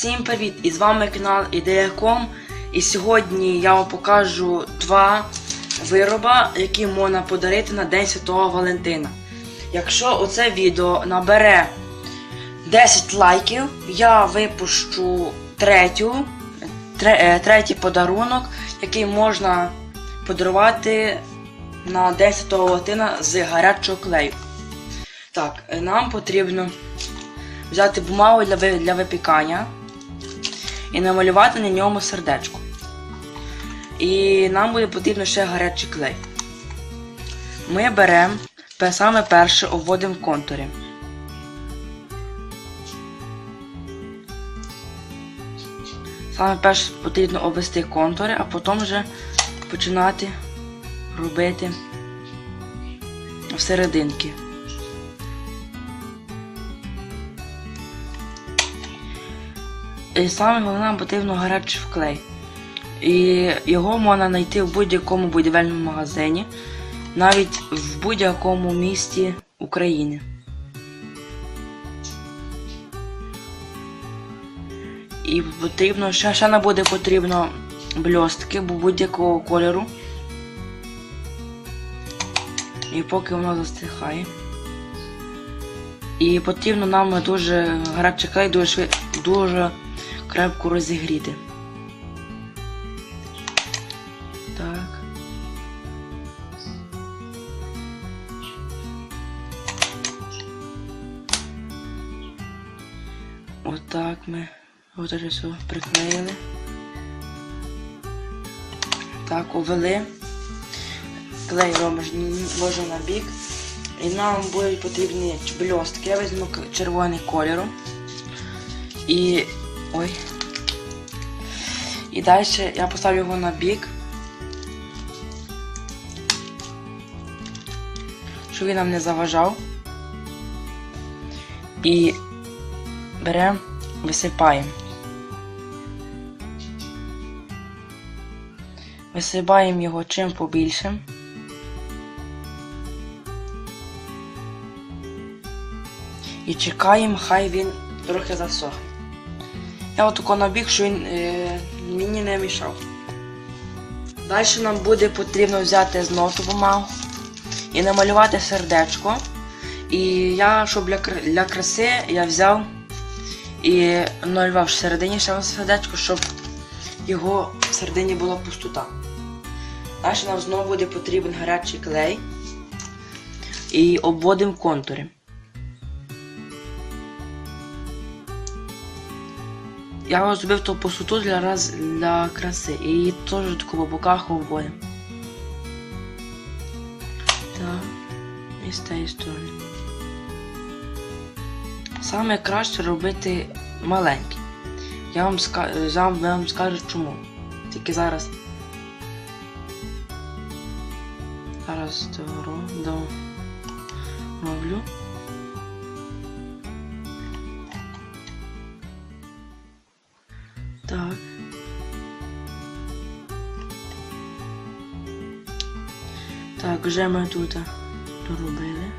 Всім привіт! І з вами канал Ідеяком. І сьогодні я вам покажу два вироба, які можна подарити на День Святого Валентина. Якщо оце відео набере 10 лайків, я випущу третю, тре- е, третій подарунок, який можна подарувати на День Святого Валентина з гарячого клею. Так, е, нам потрібно взяти бумагу для випікання і намалювати на ньому сердечко. І нам буде потрібно ще гарячий клей. Ми беремо саме перше обводимо контури. Саме перше потрібно обвести контури, а потім вже починати робити всерединки. І саме головне нам потрібно гарячий вклей. І його можна знайти в будь-якому будівельному магазині, навіть в будь-якому місті України. І потрібно, ще, ще нам буде потрібно бльостки будь-якого кольору. І поки воно застихає. І потрібно нам дуже гарячий клей дуже швид, дуже крепко розігріти. Так. Отак ми от вже все приклеїли. Так, увели. Клей ложу на бік. І нам будуть потрібні бльостки. Я візьму червоний кольору. І. Ой. І далі я поставлю його на бік. Щоб він нам не заважав. І беремо, висипаємо. Висипаємо його чим побільше. І чекаємо, хай він трохи засохне. Я отако набіг, що він е, мені не мішав. Далі нам буде потрібно взяти знову ту бумагу і намалювати сердечко. І я, щоб для, для краси, я взяв і намалював всередині ще сердечко, щоб його в середині була пустота. Далі нам знову буде потрібен гарячий клей і обводимо контури. Я зробив ту пустоту для, раз, для краси. І її теж таку по боках обводимо. Так. І з тієї сторони. Саме краще робити маленькі. Я вам, я вам- скажу чому. Тільки зараз. Зараз доро- Так. Так, вже ми тут доробили,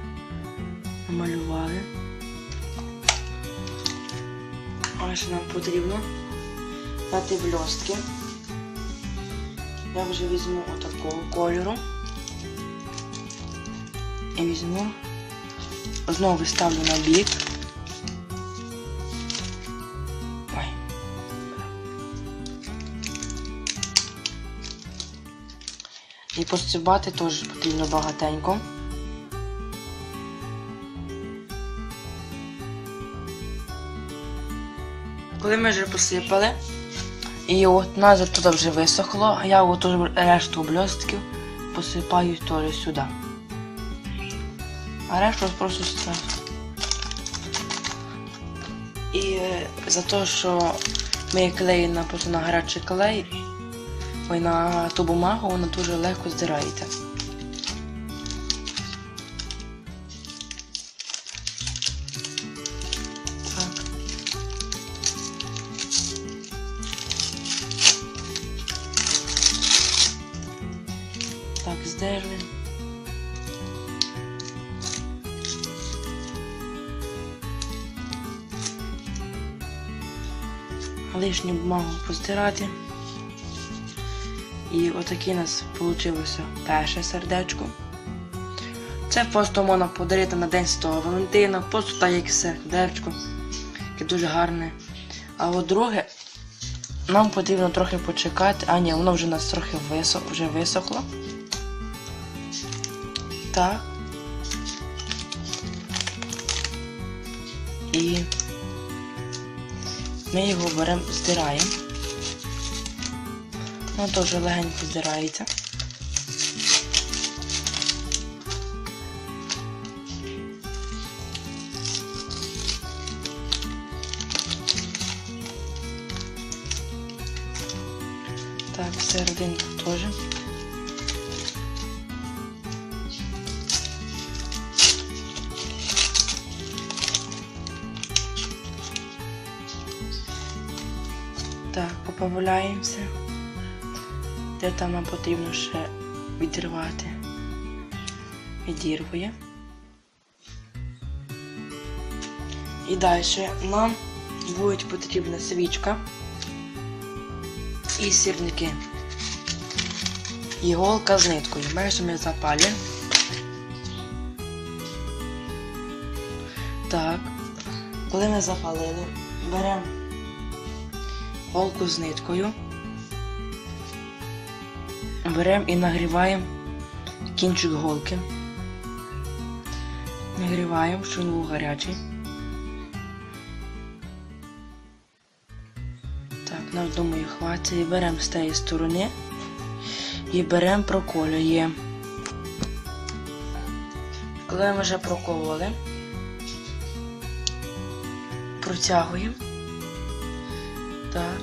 намалювали. Ще нам потрібно дати бльостки. Я вже візьму отакого кольору. І візьму, знову ставлю на бік. І посцибати теж потрібно багатенько. Коли ми вже посипали, і от нас тут вже висохло, я от решту бльостків посипаю теж сюди. А решту просто ставлю. І е, за те, що ми клеїмо на гарячий клей, ой, на ту бумагу, вона дуже легко здирається. Так. Здерли. лишню бумагу постирати. І отаке у нас вийшло перше сердечко. Це просто можна подарити на День Святого Валентина, просто так як сердечко, яке дуже гарне. А от друге, нам потрібно трохи почекати. А ні, воно вже у нас трохи висох, вже висохло. Так. І ми його беремо, здираємо. Воно теж легенько здирається. Так, серединку теж. Так, поправляємося. Де там нам потрібно ще відірвати. Відірвує. І далі нам буде потрібна свічка і сірники. Іголка з ниткою. Перше ми запалюємо. Так. Коли ми запалили, беремо голку з ниткою. Беремо і нагріваємо кінчик голки. Нагріваємо, щоб він був гарячий. Так, нам думаю, хватить. І беремо з тієї сторони і беремо проколюємо. Коли ми вже прокололи, протягуємо. Так.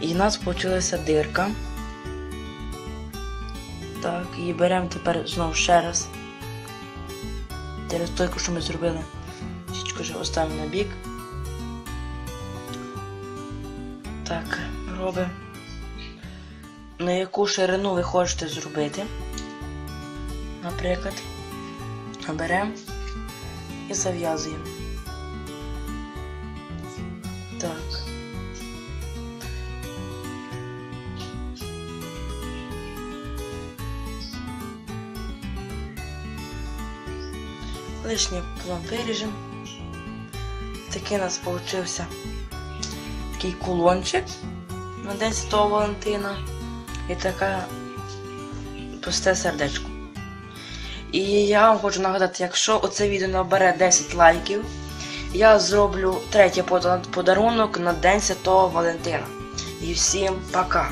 І в нас вийшла дирка. Так, і беремо тепер знову ще раз. Через тойку, що ми зробили. Січку вже оставимо на бік. Так, робимо. На яку ширину ви хочете зробити. Наприклад, беремо і зав'язуємо. Так. Лишній план виріжемо. Такий у нас получився такий кулончик на День Святого Валентина і таке пусте сердечко. І я вам хочу нагадати, якщо оце відео набере 10 лайків, я зроблю третій подарунок на День Святого Валентина. І всім пока!